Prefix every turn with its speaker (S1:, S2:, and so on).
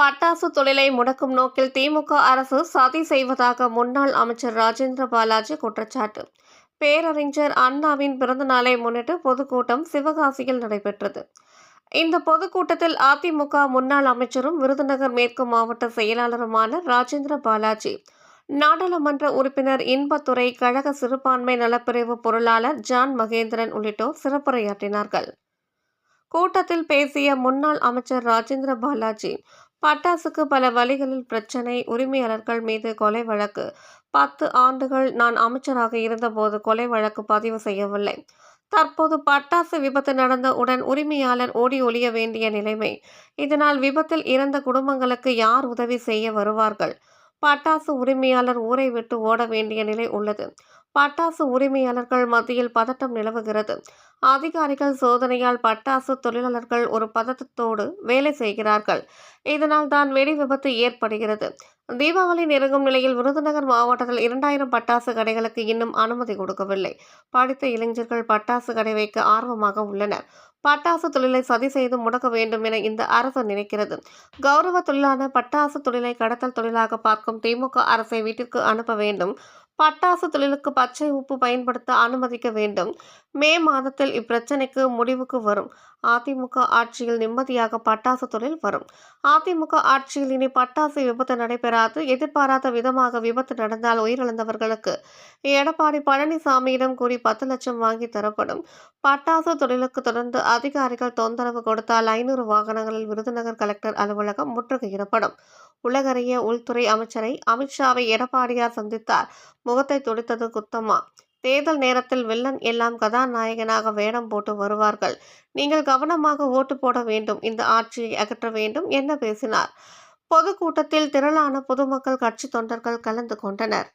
S1: பட்டாசு தொழிலை முடக்கும் நோக்கில் திமுக அரசு சதி செய்வதாக முன்னாள் அமைச்சர் ராஜேந்திர பாலாஜி குற்றச்சாட்டு. பேரறிஞர் அண்ணாவின் பிறந்த நாளை முன்னிட்டு பொதுக்கூட்டம் சிவகாசியில் நடைபெற்றது. இந்த பொதுக்கூட்டத்தில் அதிமுக முன்னாள் அமைச்சரும் விருதுநகர் மேற்கு மாவட்ட செயலாளருமான ராஜேந்திர பாலாஜி நாடாளுமன்ற உறுப்பினர் இன்பத்துறை கழக சிறுபான்மை நலப்பிரிவு பொருளாளர் ஜான் மகேந்திரன் உள்ளிட்டோர் சிறப்புரையாற்றினார்கள். கூட்டத்தில் பேசிய முன்னாள் அமைச்சர் ராஜேந்திர பாலாஜி பட்டாசுக்கு பல வழிகளில் பிரச்சனை. உரிமையாளர்கள் மீது கொலை வழக்கு. பத்து ஆண்டுகள் நான் அமைச்சராக இருந்தபோது கொலை வழக்கு பதிவு செய்யவில்லை. தற்போது பட்டாசு விபத்து நடந்த உடன் உரிமையாளர் ஓடி ஒழிய வேண்டிய நிலைமை. இதனால் விபத்தில் இறந்த குடும்பங்களுக்கு யார் உதவி செய்ய வருவார்கள்? பட்டாசு உரிமையாளர் ஊரை விட்டு ஓட வேண்டிய நிலை உள்ளது. பட்டாசு உரிமையாளர்கள் மத்தியில் பதட்டம் நிலவுகிறது. அதிகாரிகள் சோதனையால் பட்டாசு தொழிலாளர்கள் ஒரு பதட்டத்தோடு வேலை செய்கிறார்கள். இதனால் தான் வெடி விபத்து ஏற்படுகிறது. தீபாவளி நெருங்கும் நிலையில் விருதுநகர் மாவட்டத்தில் இரண்டாயிரம் பட்டாசு கடைகளுக்கு இன்னும் அனுமதி கொடுக்கவில்லை. படித்த இளைஞர்கள் பட்டாசு கடை வைக்க ஆர்வமாக உள்ளனர். பட்டாசு தொழிலை சதி செய்து முடக்க வேண்டும் என இந்த அரசு நினைக்கிறது. கௌரவ தொழிலான பட்டாசு தொழிலை கடத்தல் தொழிலாக பார்க்கும் திமுக அரசை வீட்டிற்கு அனுப்ப வேண்டும். பட்டாசு தொழிலுக்கு பச்சை உப்பு பயன்படுத்த அனுமதிக்க வேண்டும். மே மாதத்தில் இப்பிரச்சனைக்கு முடிவுக்கு வரும். அதிமுக ஆட்சியில் நிம்மதியாக பட்டாசு தொழில் வரும். அதிமுக ஆட்சியில் இனி பட்டாசு விபத்து நடைபெறாது. எதிர்பாராத விதமாக விபத்து நடந்தால் உயிரிழந்தவர்களுக்கு எடப்பாடி பழனிசாமியிடம் கூறி பத்து லட்சம் வாங்கி தரப்படும். பட்டாசு தொழிலுக்கு தொடர்ந்து அதிகாரிகள் தொந்தரவு கொடுத்தால் ஐநூறு வாகனங்களில் விருதுநகர் கலெக்டர் அலுவலகம் முற்றுகையிடப்படும். உலகறிய உள்துறை அமைச்சரை அமித்ஷாவை எடப்பாடியார் சந்தித்தார். முகத்தை துடித்தது குத்தமா? தேர்தல் நேரத்தில் வில்லன் எல்லாம் கதாநாயகனாக வேடம் போட்டு வருவார்கள். நீங்கள் கவனமாக ஓட்டு போட வேண்டும். இந்த ஆட்சியை அகற்ற வேண்டும் என்ன பேசினார். பொதுக்கூட்டத்தில் திரளான பொதுமக்கள் கட்சி தொண்டர்கள் கலந்து கொண்டனர்.